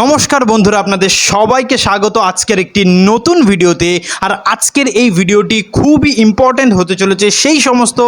নমস্কার বন্ধুরা, আপনাদের সবাইকে স্বাগত। আজকের একটি নতুন ভিডিওতে। আর আজকের এই ভিডিওটি খুবই ইম্পর্ট্যান্ট হতে চলেছে সেই সমস্ত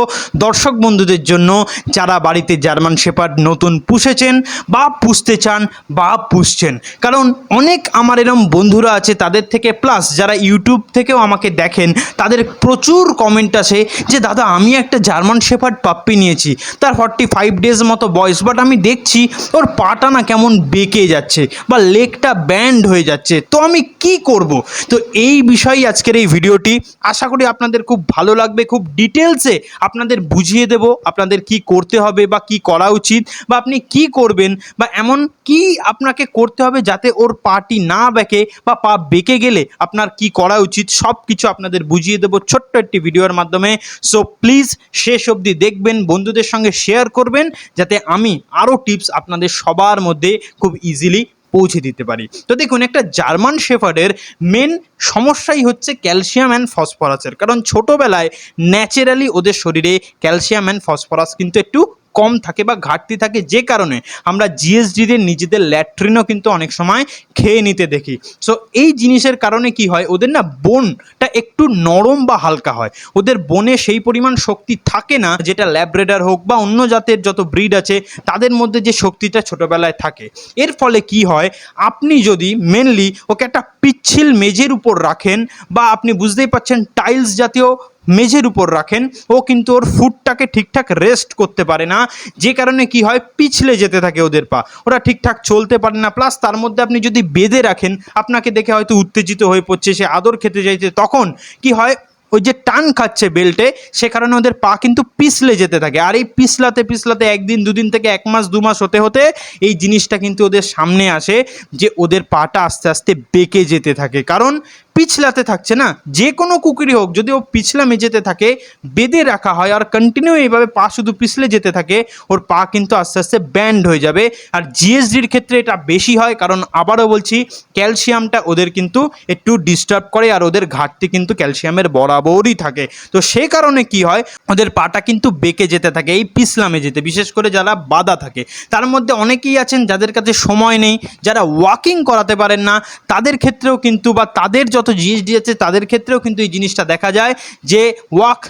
দর্শক বন্ধুদের জন্য যারা বাড়িতে জার্মান শেপার্ড নতুন পুষেছেন বা পুষতে চান বা পুষছেন। কারণ অনেক আমার এরম বন্ধুরা আছে, তাদের থেকে প্লাস যারা ইউটিউব থেকেও আমাকে দেখেন, তাদের প্রচুর কমেন্ট আসে যে, দাদা, আমি একটা জার্মান শেপার্ড পাপ্পি নিয়েছি। তার ফর্টি ফাইভ ডেজ মতো বয়স বাট আমি দেখছি ওর পাটা না কেমন বেঁকে যাচ্ছে। বা লেগটা ব্যান্ড হয়ে যাচ্ছে, তো আমি কি করব? তো এই বিষয়েই আজকের এই ভিডিওটি। আশা করি আপনাদের খুব ভালো লাগবে, খুব ডিটেলসে আপনাদের বুঝিয়ে দেব আপনাদের কি করতে হবে বা কি করা উচিত বা আপনি কি করবেন বা এমন কি আপনাকে করতে হবে যাতে ওর পাটি না বেঁকে বা পা বেঁকে গেলে আপনার কি করা উচিত সব কিছু আপনাদের বুঝিয়ে দেবো ছোট্ট একটি ভিডিওর মাধ্যমে। সো প্লিজ শেষ অবধি দেখবেন, বন্ধুদের সঙ্গে শেয়ার করবেন, যাতে আমি আরও টিপস আপনাদের সবার মধ্যে খুব ইজিলি পৌঁছে দিতে পারি। তো দেখুন, একটা জার্মান শেফার্ডের মেন সমস্যাই হচ্ছে ক্যালসিয়াম অ্যান্ড ফসফরাসের। কারণ ছোটোবেলায় ন্যাচারালি ওদের শরীরে ক্যালসিয়াম অ্যান্ড ফসফরাস কিন্তু একটু কম থাকে বা ঘাটতি থাকে যে কারণে আমরা জিএসডিদের নিজেদের ল্যাট্রিনও কিন্তু অনেক সময় খেয়ে নিতে দেখি। সো এই জিনিসের কারণে কি হয়? ওদের না বোনটা একটু নরম বা হালকা হয়। ওদের বনে সেই পরিমাণ শক্তি থাকে না যেটা ল্যাব্রেডার হোক বা অন্য জাতের যত ব্রিড আছে, তাদের মধ্যে যে শক্তিটা ছোটোবেলায় থাকে। এর ফলে কি হয়? আপনি যদি মেনলি ওকে একটা পিচ্ছিল মেঝের উপর রাখেন বা আপনি বুঝতেই পাচ্ছেন টাইলস জাতীয় মেঝের উপর রাখেন। ও কিন্তু ওর ফুটটাকে ঠিকঠাক রেস্ট করতে পারে না। যে কারণে কি হয়? পিছলে যেতে থাকে ওদের পা। ওরা ঠিকঠাক চলতে পারে না। প্লাস তার মধ্যে আপনি যদি বেঁধে রাখেন, আপনাকে দেখে হয়তো উত্তেজিত হয়ে পড়ছে, সে আদর খেতে চাইছে। তখন কি হয়? ওই যে টান খাচ্ছে বেল্টে, সে কারণে ওদের পা কিন্তু পিছলে যেতে থাকে। আর এই পিছলাতে পিছলাতে একদিন, দুদিন থেকে এক মাস, দু মাস হতে হতে এই জিনিসটা কিন্তু ওদের সামনে আসে যে ওদের পাটা আস্তে আস্তে বেঁকে যেতে থাকে। কারণ পিছলাতে থাকছে না। যে কোনো কুকুরই হোক, যদি ও পিছলা মেঝেতে থাকে, বেঁধে রাখা হয় আর কন্টিনিউ এইভাবে পা শুধু পিছলে যেতে থাকে, ওর পা কিন্তু আস্তে আস্তে ব্যান্ড হয়ে যাবে। আর জিএসডির ক্ষেত্রে এটা বেশি হয়, কারণ আবারও বলছি ক্যালসিয়ামটা ওদের কিন্তু একটু ডিস্টার্ব করে আর ওদের ঘাটতি কিন্তু ক্যালসিয়ামের বরাবরই থাকে। তো সে কারণে কি হয়, ওদের পাটা কিন্তু বেঁকে যেতে থাকে, এই পিছলা মেঝেতে, বিশেষ করে যারা বাধা থাকে। তার মধ্যে অনেকেই আছেন যাদের কাছে সময় নেই, যারা ওয়াকিং করাতে পারেন না, তাদের ক্ষেত্রেও কিন্তু বা তাদের যত জিএসডি দিয়েছে তাদের ক্ষেত্রেও কিন্তু এই জিনিসটা দেখা যায় যে ওয়াক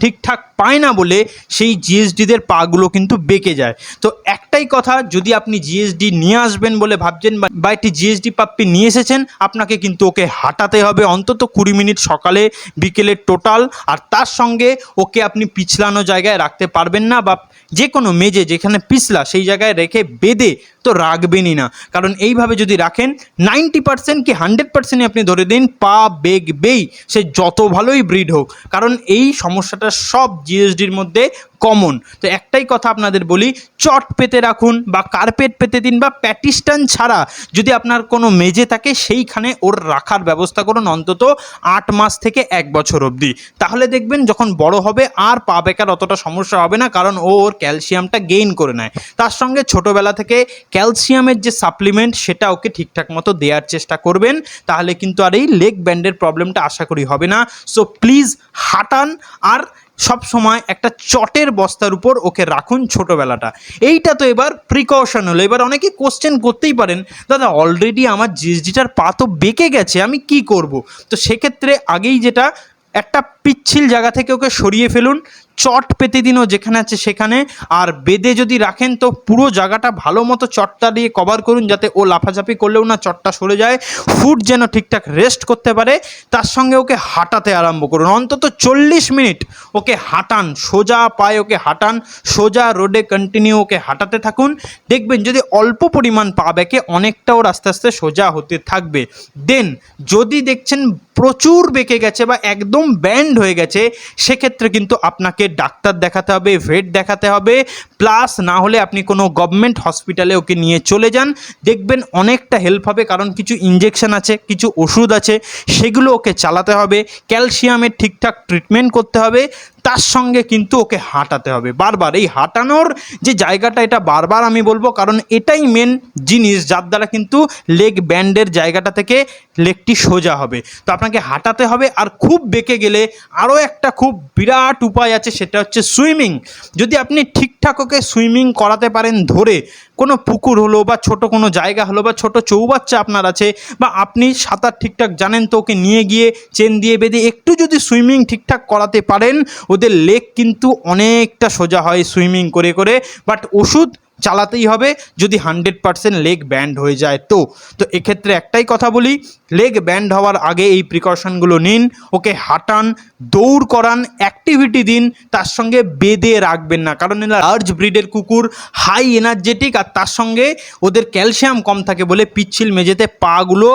ঠিকঠাক পায় না বলে সেই জিএসডিদের পাগুলো কিন্তু বেঁকে যায়। তো একটাই কথা, যদি আপনি জিএসডি নিয়ে আসবেন বলে ভাবছেন বা- একটি জিএসডি পাপ্পি নিয়ে এসেছেন, আপনাকে কিন্তু ওকে হাঁটাতে হবে অন্তত কুড়ি মিনিট সকালে, বিকেলে টোটাল। আর তার সঙ্গে ওকে আপনি পিছলানো জায়গায় রাখতে পারবেন না বা যে কোনো মেজে যেখানে পিছলা, সেই জায়গায় রেখে বেঁধে তো রাখবেনই না। কারণ এইভাবে যদি রাখেন নাইনটি পার্সেন্ট কি হান্ড্রেড পার্সেন্টই আপনি ধরে দিন পা বেগবেই, সে যত ভালোই ব্রিড হোক। কারণ এই সমস্যাটা সব জিএসডির মধ্যে কমন তো একটাই কথা আপনাদের বলি চট পেতে রাখুন বা কার্পেট পেতে দিন বা প্যাটিস্টান ছাড়া যদি আপনার কোনো মেজে থাকে, সেইখানে ওর রাখার ব্যবস্থা করুন অন্তত আট মাস থেকে এক বছর অবধি। তাহলে দেখবেন যখন বড় হবে, আর পা বেকার অতটা সমস্যা হবে না, কারণ ও ওর ক্যালসিয়ামটা গেইন করে নেয়। তার সঙ্গে ছোটোবেলা থেকে ক্যালসিয়ামের যে সাপ্লিমেন্ট সেটা ওকে ঠিকঠাক মতো দেওয়ার চেষ্টা করবেন। তাহলে কিন্তু আর এই লেগ ব্যান্ডের প্রবলেমটা আশা করি হবে না। সো প্লিজ হাঁটান, আর সব সময় একটা চটের বস্তার উপর ওকে রাখুন ছোটোবেলাটা। এইটা তো এবার প্রিকশন হলো। এবার অনেকে কোশ্চেন করতেই পারেন, দাদা অলরেডি আমার জিএসডিটার পা তো বেঁকে গেছে, আমি কি করব? তো সেক্ষেত্রে আগেই যেটা, একটা পিচ্ছিল জায়গা থেকে ওকে সরিয়ে ফেলুন। চট পেতে দিনও যেখানে আছে সেখানে। আর বেদে যদি রাখেন তো পুরো জায়গাটা ভালো মতো চটটা দিয়ে কভার করুন যাতে ও লাফাঝাপি করলেও না চটটা সরে যায়। ফুট যেন ঠিকঠাক রেস্ট করতে পারে, তার সঙ্গে ওকে হাঁটাতে আরম্ভ করুন। অন্তত চল্লিশ মিনিট ওকে হাঁটান, সোজা পায়ে ওকে হাঁটান, সোজা রোডে কন্টিনিউ ওকে হাঁটাতে থাকুন। দেখবেন যদি অল্প পরিমাণ পা ব্যাকে অনেকটা ওর আস্তে আস্তে সোজা হতে থাকবে। দেন যদি দেখছেন প্রচুর বেঁকে গেছে বা একদম ব্যান্ড হয়ে গেছে, সেক্ষেত্রে কিন্তু আপনাকে ডাক্তার দেখাতে হবে ভেট দেখাতে হবে প্লাস না হলে আপনি কোনো গভর্নমেন্ট হসপিটালে ওকে নিয়ে চলে যান। দেখবেন অনেকটা হেল্প হবে, কারণ কিছু ইঞ্জেকশন আছে, কিছু ওষুধ আছে, সেগুলো ওকে চালাতে হবে ক্যালসিয়ামের ঠিকঠাক ট্রিটমেন্ট করতে হবে তার সঙ্গে কিন্তু ওকে হাঁটাতে হবে। বারবার এই হাঁটানোর যে জায়গাটা, এটা বারবার আমি বলব, কারণ এটাই মেন জিনিস যার দ্বারা কিন্তু লেগ ব্যান্ডের জায়গাটা থেকে লেগটি সোজা হবে। তো আপনাকে হাঁটাতে হবে আর খুব বেঁকে গেলে আরও একটা খুব বিরাট উপায় আছে, সেটা হচ্ছে সুইমিং যদি আপনি ঠিকঠাক ওকে সুইমিং করাতে পারেন ধরে, কোনো পুকুর হলো বা ছোট কোনো জায়গা হলো বা ছোট চৌবাচ্চা আপনার আছে বা আপনি সাঁতার ঠিকঠাক জানেন তো ওকে নিয়ে গিয়ে চেন দিয়ে বেঁধে একটু যদি সুইমিং ঠিকঠাক করাতে পারেন ওদের লেগ কিন্তু অনেকটা সোজা হয় সুইমিং করে করে বাট ওষুধ চালাতেই হবে যদি হান্ড্রেড পারসেন্ট লেগ ব্যান্ড হয়ে যায় তো। তো এক্ষেত্রে একটাই কথা বলি লেগ ব্যান্ড হওয়ার আগে এই প্রিকশনগুলো নিন, ওকে হাঁটান, দৌড় করান, অ্যাক্টিভিটি দিন, তার সঙ্গে বেঁধে রাখবেন না। কারণ এরা লার্জ ব্রিডের কুকুর হাই এনার্জেটিক আর তার সঙ্গে ওদের ক্যালসিয়াম কম থাকে বলে পিচ্ছিল মেঝেতে পাগুলো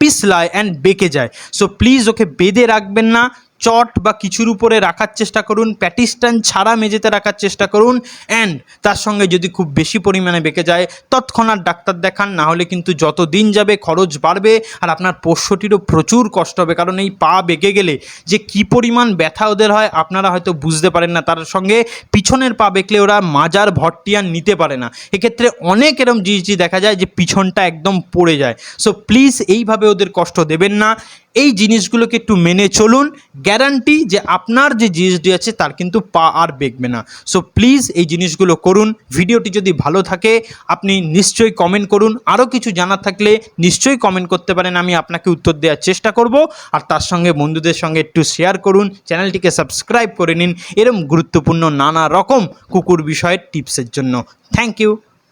পিছলায় অ্যান্ড বেঁকে যায়। সো প্লিজ ওকে বেঁধে রাখবেন না চট বা কিছুর উপরে রাখার চেষ্টা করুন, প্যাটিস্টান ছাড়া মেঝেতে রাখার চেষ্টা করুন অ্যান্ড তার সঙ্গে যদি খুব বেশি পরিমাণে বেঁকে যায়, তৎক্ষণাৎ ডাক্তার দেখান, না হলে কিন্তু যত দিন যাবে খরচ বাড়বে আর আপনার পোষ্যটিরও প্রচুর কষ্ট হবে। কারণ এই পা বেঁকে গেলে যে কি পরিমাণ ব্যথা ওদের হয়, আপনারা হয়তো বুঝতে পারেন না। তার সঙ্গে পিছনের পা বেঁকলে ওরা মাজার ভট্টি আর নিতে পারে না। এক্ষেত্রে অনেক এরম জিনিস দেখা যায় যে পিছনটা একদম পড়ে যায়। সো প্লিজ এইভাবে ওদের কষ্ট দেবেন না। এই জিনিসগুলোকে একটু মেনে চলুন। গ্যারান্টি যে আপনার যে জিনিসটি আছে, তার কিন্তু পা আর বেঁকবে না। সো প্লিজ এই জিনিসগুলো করুন। ভিডিওটি যদি ভালো থাকে, আপনি নিশ্চয়ই কমেন্ট করুন। আরও কিছু জানার থাকলে নিশ্চয়ই কমেন্ট করতে পারেন। আমি আপনাকে উত্তর দেওয়ার চেষ্টা করব। আর তার সঙ্গে বন্ধুদের সঙ্গে একটু শেয়ার করুন। চ্যানেলটিকে সাবস্ক্রাইব করে নিন। এরম গুরুত্বপূর্ণ নানা রকম কুকুর বিষয়ের টিপসের জন্য। Thank you